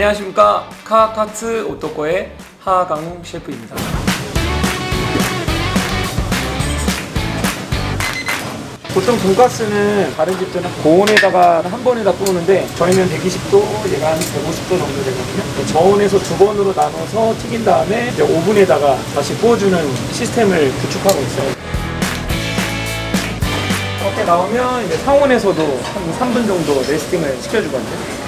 안녕하십니까 카카츠 오토코의 하강웅 셰프입니다. 보통 돈가스는 다른 집들은 고온에다가 한 번에다 구우는데 저희는 120도, 얘가 한 150도 정도 되거든요. 저온에서 두 번으로 나눠서 튀긴 다음에 이제 오븐에다가 다시 구워주는 시스템을 구축하고 있어요. 이렇게 나오면 이제 상온에서도 한 3분 정도 레스팅을 시켜주거든요.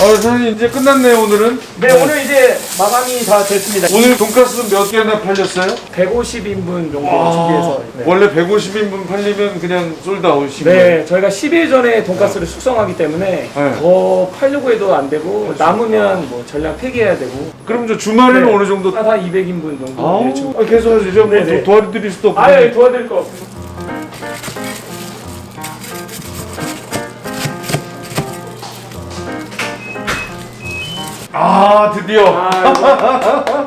아, 사장님 이제 끝났네요 오늘은. 네, 오늘 이제 마감이 다 됐습니다. 오늘 돈가스 몇 개나 팔렸어요? 150인분 정도 아, 준비해서. 네. 원래 150인분 팔리면 그냥 거예요. 네, 저희가 10일 전에 돈가스를 숙성하기 때문에 네. 더 팔려고 해도 안 되고 남으면 뭐 전량 폐기해야 되고 그럼 저 주말에는 네. 어느 정도? 한 200인분 정도 아, 네, 주- 아, 계속 하시죠. 뭐 네, 네. 도- 도와드릴 수도 없고. 아예 도와드릴 거 없습니다. 아 드디어. 아,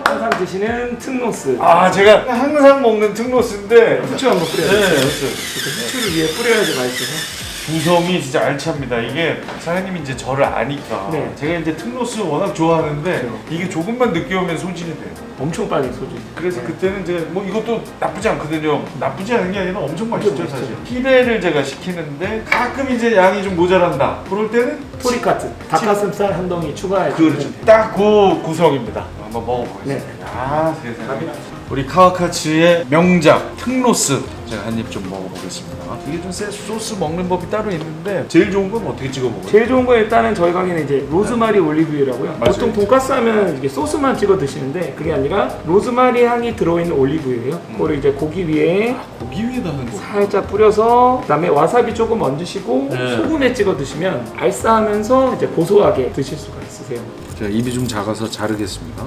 항상 드시는 특로스. 아 제가 항상 먹는 특로스인데. 후추 한번 뿌려야 네, 돼요. 그렇죠. 후추를 위에 뿌려야지 맛있어서. 구성이 진짜 알찹니다. 이게 사장님이 이제 저를 아니까 네. 제가 이제 특로스 워낙 좋아하는데 그렇죠. 이게 조금만 늦게 오면 소진이 돼요. 엄청 빨리 소주. 그래서 네. 그때는 제가 뭐 이것도 나쁘지 않거든요. 나쁘지 않은 게 아니라 엄청 맛있죠 맛있죠. 사실. 기대를 제가 시키는데 가끔 이제 양이 좀 모자란다. 그럴 때는 토리 카트. 닭가슴살 한 덩이 추가해 그렇죠. 주시면 돼요. 딱 그 구성입니다. 한번 먹어보겠습니다. 네. 아 세상에. 우리 카와카츠의 명작 특로스 제가 한 입 좀 먹어보겠습니다. 이게 좀 세- 소스 먹는 법이 따로 있는데 제일 좋은 건 어떻게 찍어 먹어요? 제일 좋은 건 일단은 저희 가게는 이제 로즈마리 올리브유라고요. 맞아요. 보통 돈가스 하면 이게 소스만 찍어 드시는데 그게 아니라 로즈마리 향이 들어있는 올리브유예요. 음. 그거를 이제 고기 위에 고기 위에다 하는 거. 살짝 뿌려서 그다음에 와사비 조금 얹으시고 네. 소금에 찍어 드시면 알싸하면서 이제 고소하게 드실 수가 있으세요. 제가 입이 좀 작아서 자르겠습니다.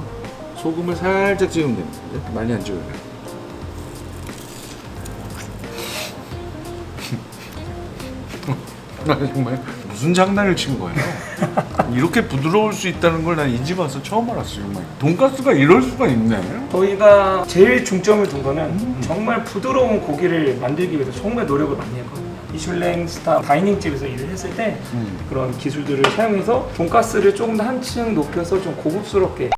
소금을 살짝 찍으면 됩니다. 네? 많이 안 찍어요. 나 정말 무슨 장난을 친 거예요? 이렇게 부드러울 수 있다는 걸 난 이 집 와서 처음 알았어요. 정말 돈가스가 이럴 수가 있네. 저희가 제일 중점을 둔 거는 정말 부드러운 고기를 만들기 위해서 정말 노력을 많이 했거든요. 미슐랭 스타 다이닝 집에서 일을 했을 때 음. 그런 기술들을 사용해서 돈가스를 조금 더 한층 높여서 좀 고급스럽게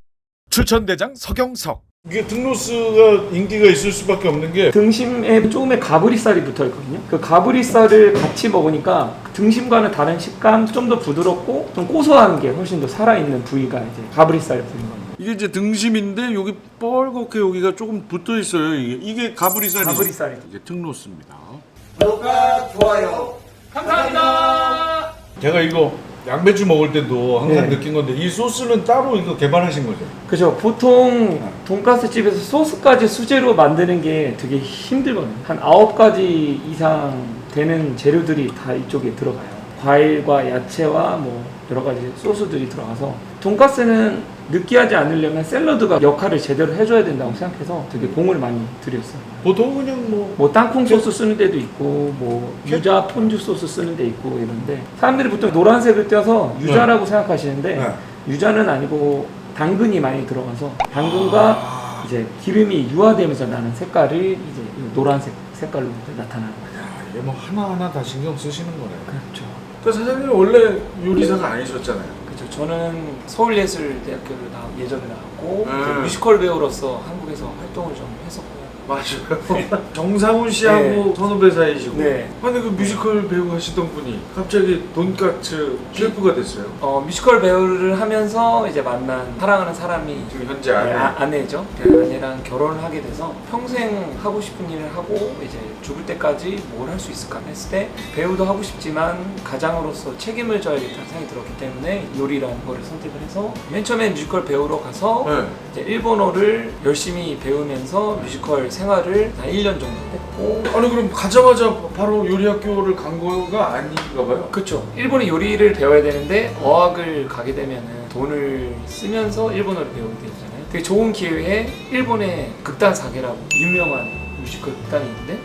추천대장 서경석. 이게 등로스가 인기가 있을 수밖에 없는 게 등심에 조금의 가브리살이 붙어 있거든요. 그 가브리살을 같이 먹으니까 등심과는 다른 식감, 좀 더 부드럽고 좀 고소한 게 훨씬 더 살아있는 부위가 이제 가브리살 부위인 겁니다. 이게 이제 등심인데 여기 뻘겋게 여기가 조금 붙어 있어요. 이게 이게 가브리살이죠. 가브리살이죠. 이게 등로스입니다. 감사합니다. 제가 이거 양배추 먹을 때도 항상 네. 느낀 건데 이 소스는 따로 이거 개발하신 거죠? 그죠. 보통 돈가스 집에서 소스까지 수제로 만드는 게 되게 힘들거든요. 한 아홉 가지 이상 되는 재료들이 다 이쪽에 들어가요. 과일과 야채와 뭐 여러 가지 소스들이 들어가서 돈가스는 느끼하지 않으려면 샐러드가 역할을 제대로 해줘야 된다고 생각해서 되게 공을 많이 들였어요. 보통 그냥 뭐 뭐 땅콩 소스 쓰는 데도 있고 뭐 유자 폰주 소스 쓰는 데 있고 이런데 사람들이 보통 노란색을 떼서 유자라고 생각하시는데 네. 유자는 아니고 당근이 많이 들어가서 당근과 아. 이제 기름이 유화되면서 나는 색깔을 이제 이 노란색 색깔로 이제 나타나는 거죠. 야, 이게 뭐 하나하나 다 신경 쓰시는 거네. 그렇죠. 그 사장님 원래 요리사가 아니셨잖아요. 그렇죠. 저는 서울예술대학교를 나, 예전에 나왔고 네. 이제 뮤지컬 배우로서 한국에서 활동을 좀 했었고요. 맞아요. 정상훈 씨하고 네. 선후배 사이시고. 네. 근데 그 뮤지컬 배우 하시던 분이 갑자기 돈까츠 셰프가 됐어요. 어, 뮤지컬 배우를 하면서 이제 만난 사랑하는 사람이 지금 현재 네, 아내. 아, 아내죠. 그 아내랑 결혼을 하게 돼서 평생 하고 싶은 일을 하고 이제 죽을 때까지 뭘 할 수 있을까 했을 때 배우도 하고 싶지만 가장으로서 책임을 져야겠다는 생각이 들었기 때문에 요리라는 거를 선택을 해서 맨 처음에 뮤지컬 배우러 가서 네. 이제 일본어를 열심히 배우면서 뮤지컬 생활을 한 1년 정도 했고 아니 그럼 가자마자 바로 요리 학교를 간 거가 아닌가 봐요. 그렇죠. 일본의 요리를 배워야 되는데 어학을 가게 되면은 돈을 쓰면서 일본어를 배우게 되잖아요. 되게 좋은 기회에 일본의 극단 사계라고 유명한 뮤지컬 극단이 있는데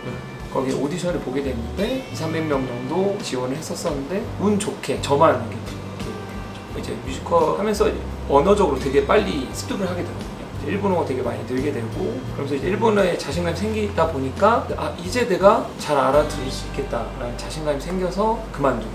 거기 오디션을 보게 됐는데 2, 300명 정도 지원을 했었었는데 운 좋게 저만 이렇게, 이렇게 이제 뮤지컬 하면서 언어적으로 되게 빨리 습득을 하게 되거든요. 일본어가 되게 많이 늘게 되고 그러면서 이제 일본어에 자신감이 생기다 보니까 아 이제 내가 잘 알아들을 수 있겠다라는 자신감이 생겨서 그만두게.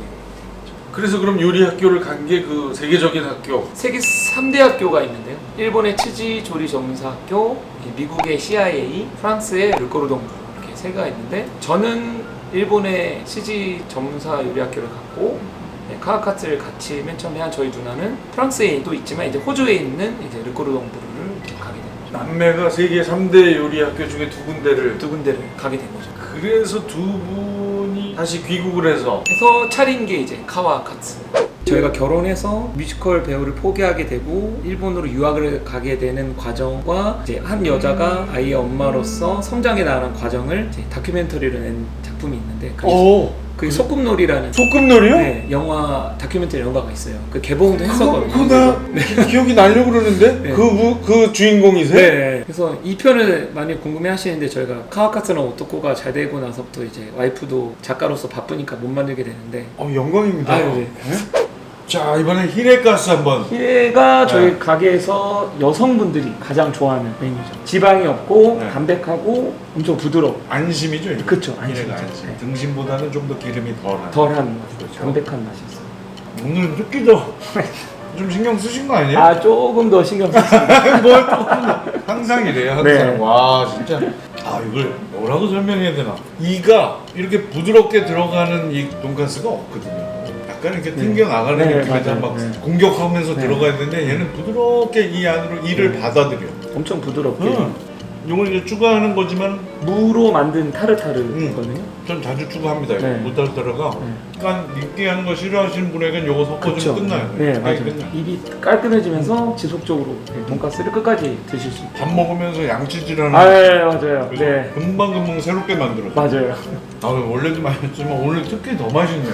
그래서 그럼 요리 학교를 간 게 그 세계적인 학교. 세계 3대 학교가 있는데요. 일본의 치지 조리 전문사 학교, 미국의 CIA, 프랑스의 르꼬르동부 이렇게 세 개가 있는데 저는 일본의 치지 전문사 요리 학교를 갔고 네, 카와카츠를 같이 맨 처음에 한 저희 누나는 프랑스에 또 있지만 이제 호주에 있는 이제 르꼬르동부를. 남매가 세계 3대 요리 학교 중에 두 군데를 두 군데를 가게 된 거죠. 그래서 두 분이 다시 귀국을 해서 그래서 차린 게 이제 카와카츠. 저희가 결혼해서 뮤지컬 배우를 포기하게 되고 일본으로 유학을 가게 되는 과정과 이제 한 여자가 아이의 엄마로서 성장해 나가는 과정을 이제 다큐멘터리로 낸 작품이 있는데 그게, 오 그게 소꿉놀이라는 소꿉놀이요? 네, 영화 다큐멘터리 영화가 있어요. 그 개봉도 그거 했었거든요. 그거 나 기억이 나려고 그러는데 네. 그, 무- 그 주인공이세요? 네. 그래서 이 편을 많이 궁금해 하시는데 저희가 카와카츠랑 오토코가 잘 되고 나서부터 이제 와이프도 작가로서 바쁘니까 못 만들게 되는데 어 영광입니다. 아유, 네. 자 이번엔 히레가스 한번. 히레가 저희 네. 가게에서 여성분들이 가장 좋아하는 메뉴죠. 지방이 없고 네. 담백하고 엄청 부드럽고 안심이죠. 이거. 그쵸, 히레가 안심이죠. 안심. 네. 등심보다는 좀 더 기름이 덜한. 덜한 맛, 그렇죠. 담백한 맛이었어요. 오늘 느끼죠. 좀 신경 쓰신 거 아니에요? 아 조금 더 신경 썼습니다. 뭘 더. 항상 이래요. 항상. 네. 와 진짜. 아 이걸 뭐라고 설명해야 되나? 이가 이렇게 부드럽게 들어가는 이 돈가스가 없거든요. 약간 이렇게 네. 튕겨 나가는 네, 느낌에서 맞아요. 막 네. 공격하면서 네. 들어가야 되는데 얘는 부드럽게 이 안으로 이를 네. 받아들여. 엄청 부드럽게 음. 이걸 이제 추가하는 거지만 무로 만든 타르타르거든요. 전 자주 추가합니다. 네. 무탈타르가 네. 약간 느끼한 거 싫어하시는 분에겐 요거 섞어주면 끝나요. 네, 맞아요. 끝나요. 입이 깔끔해지면서 지속적으로 네, 돈가스를 끝까지 드실 수 있어요. 밥 먹으면서 양치질하는 아, 네, 맞아요. 그래서 네, 금방 금방 새롭게 만들었어. 맞아요. 아 원래도 맛있지만 오늘 특히 더 맛있네.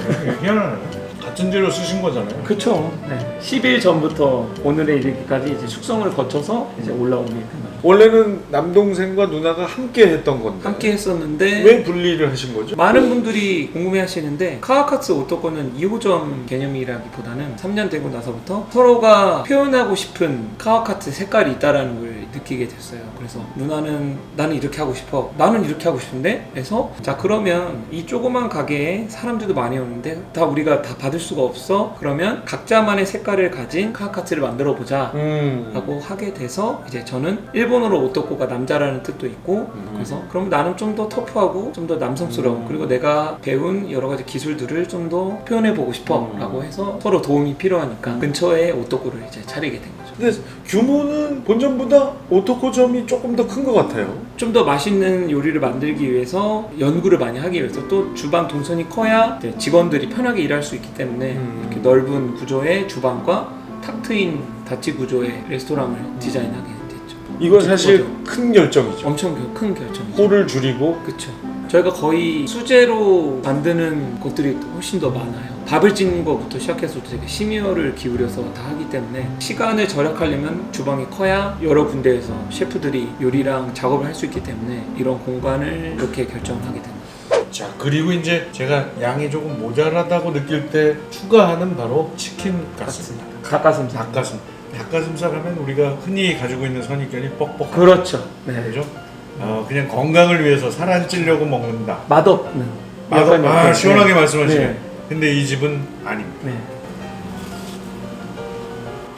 희한하네. 같은 재료 쓰신 거잖아요. 그쵸. 네. 10일 전부터 오늘에 이르기까지 이제 숙성을 거쳐서 이제 올라오게 된 거예요. 원래는 남동생과 누나가 함께 했던 건데 함께 했었는데 왜 분리를 하신 거죠? 많은 분들이 궁금해 하시는데 카와카츠 오토코는 2호점 개념이라기보다는 3년 되고 나서부터 서로가 표현하고 싶은 카와카츠 색깔이 있다라는 걸 느끼게 됐어요. 그래서 누나는 나는 이렇게 하고 싶어. 나는 이렇게 하고 싶은데. 그래서 자 그러면 이 조그만 가게에 사람들도 많이 오는데 다 우리가 다 받을 수가 없어. 그러면 각자만의 색깔을 가진 카와카츠를 만들어 보자. 음. 라고 하게 돼서 이제 저는 일본어로 오토코가 남자라는 뜻도 있고 음. 그래서 그럼 나는 좀 더 터프하고 좀 더 남성스러운 음. 그리고 내가 배운 여러 가지 기술들을 좀 더 표현해 보고 싶어 음. 라고 해서 서로 도움이 필요하니까 근처에 오토코를 이제 차리게 된 거죠 근데 규모는 본점보다 오토코점이 조금 더 큰 것 같아요. 좀 더 맛있는 요리를 만들기 위해서 연구를 많이 하기 위해서 또 주방 동선이 커야 이제 직원들이 편하게 일할 수 있기 때문에 음. 이렇게 넓은 구조의 주방과 탁 트인 다치 구조의 레스토랑을 디자인하게 됐죠 이건 사실. 큰 결정이죠. 엄청 겨- 큰 결정이죠 홀을 줄이고 그쵸. 저희가 거의 수제로 만드는 것들이 훨씬 더 많아요. 밥을 짓는 것부터 시작해서 되게 심혈을 기울여서 다 하기 때문에 시간을 절약하려면 주방이 커야 여러 군데에서 셰프들이 요리랑 작업을 할 수 있기 때문에 이런 공간을 이렇게 결정을 하게 됩니다. 자 그리고 이제 제가 양이 조금 모자라다고 느낄 때 추가하는 바로 치킨 가스입니다. 닭가슴살. 닭가슴 닭가슴살 하면 우리가 흔히 가지고 있는 선입견이 뻑뻑 그렇죠. 네. 그죠? 어, 그냥 건강을 위해서 살 안 찌려고 먹는다. 맛없는. 맛 약간 아 시원하게 네. 말씀하시네. 네. 근데 이 집은 아닙니다. 네.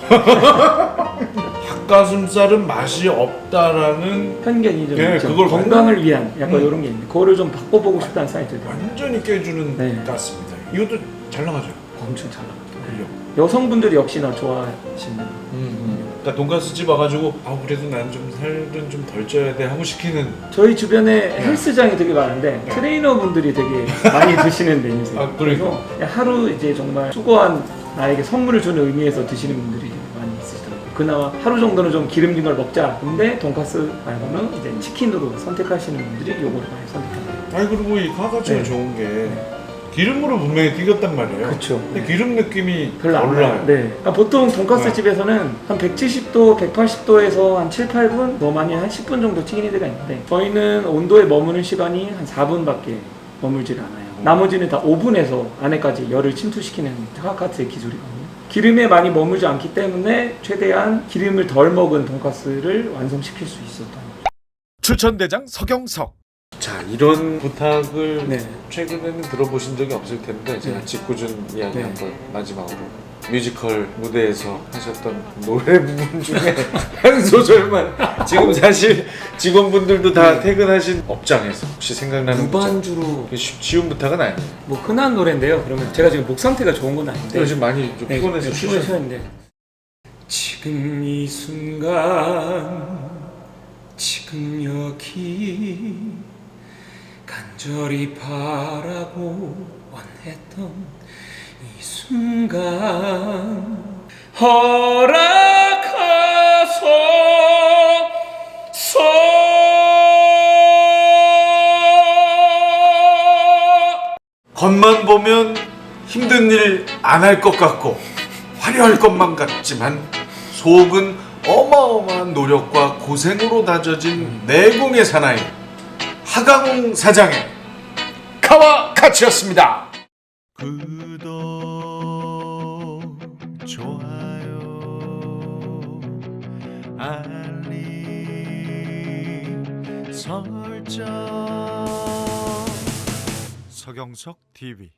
닭가슴살은 맛이 없다라는 편견이 좀 네, 있죠. 그걸 건강을 위한 약간 음. 이런 게 있는데 그거를 좀 바꿔보고 싶다는 들어요. 완전히 깨주는 네. 가스입니다. 이것도 잘 나가죠. 엄청 잘 나가요. 그죠? 여성분들이 역시나 좋아하시는 그러니까 돈가스 집 와가지고 아 그래도 난 좀 살은 좀 덜 쪄야 돼 하고 시키는 저희 주변에 헬스장이 되게 많은데 네. 트레이너분들이 되게 많이 드시는 메뉴세요. 아, 그러니까. 그래서 하루 이제 정말 수고한 나에게 선물을 주는 의미에서 드시는 분들이 많이 있으시더라고요. 그나마 하루 정도는 좀 기름진 걸 먹자. 근데 돈가스 말고는 이제 치킨으로 선택하시는 분들이 요거를 많이 선택합니다. 아니 그리고 이 카가치가 네. 좋은 게 기름으로 분명히 튀겼단 말이에요. 그쵸. 근데 기름 느낌이 별로 안. 나요. 네. 그러니까 보통 돈가스 네. 집에서는 한 170도, 180도에서 한 7, 8분, 뭐 많이 한 10분 정도 튀기는 데가 있는데 저희는 온도에 머무는 시간이 한 4분밖에 머물질 않아요. 나머지는 다 오븐에서 안에까지 열을 침투시키는 카카트의 기술이거든요. 기름에 많이 머물지 않기 때문에 최대한 기름을 덜 먹은 돈가스를 완성시킬 수 있었던 거죠. 추천 대장 서경석. 자 이런 부탁을 네. 최근에는 들어보신 적이 없을 텐데 제가 네. 짓궂은 이야기 네. 한번 마지막으로 뮤지컬 무대에서 하셨던 노래 부분 중에 한 소절만 지금 사실 직원분들도 다 퇴근하신 업장에서 혹시 생각나는? 무반주로 쉬- 쉬운 부탁은 아니에요. 뭐 흔한 노래인데요. 그러면 제가 지금 목 상태가 좋은 건 아닌데 요즘 많이 좀 네, 피곤해서 네, 쉬셔. 피곤해서인데 지금 이 순간 지금 여기 간절히 바라고 원했던 이 순간. 허락하소 서 겉만 보면 힘든 일 안 할 것 같고 화려할 것만 같지만 속은 어마어마한 노력과 고생으로 다져진 내공의 사나이 하강웅 사장의 카와 카츠였습니다. 구독 좋아요 알림 설정 서경석 TV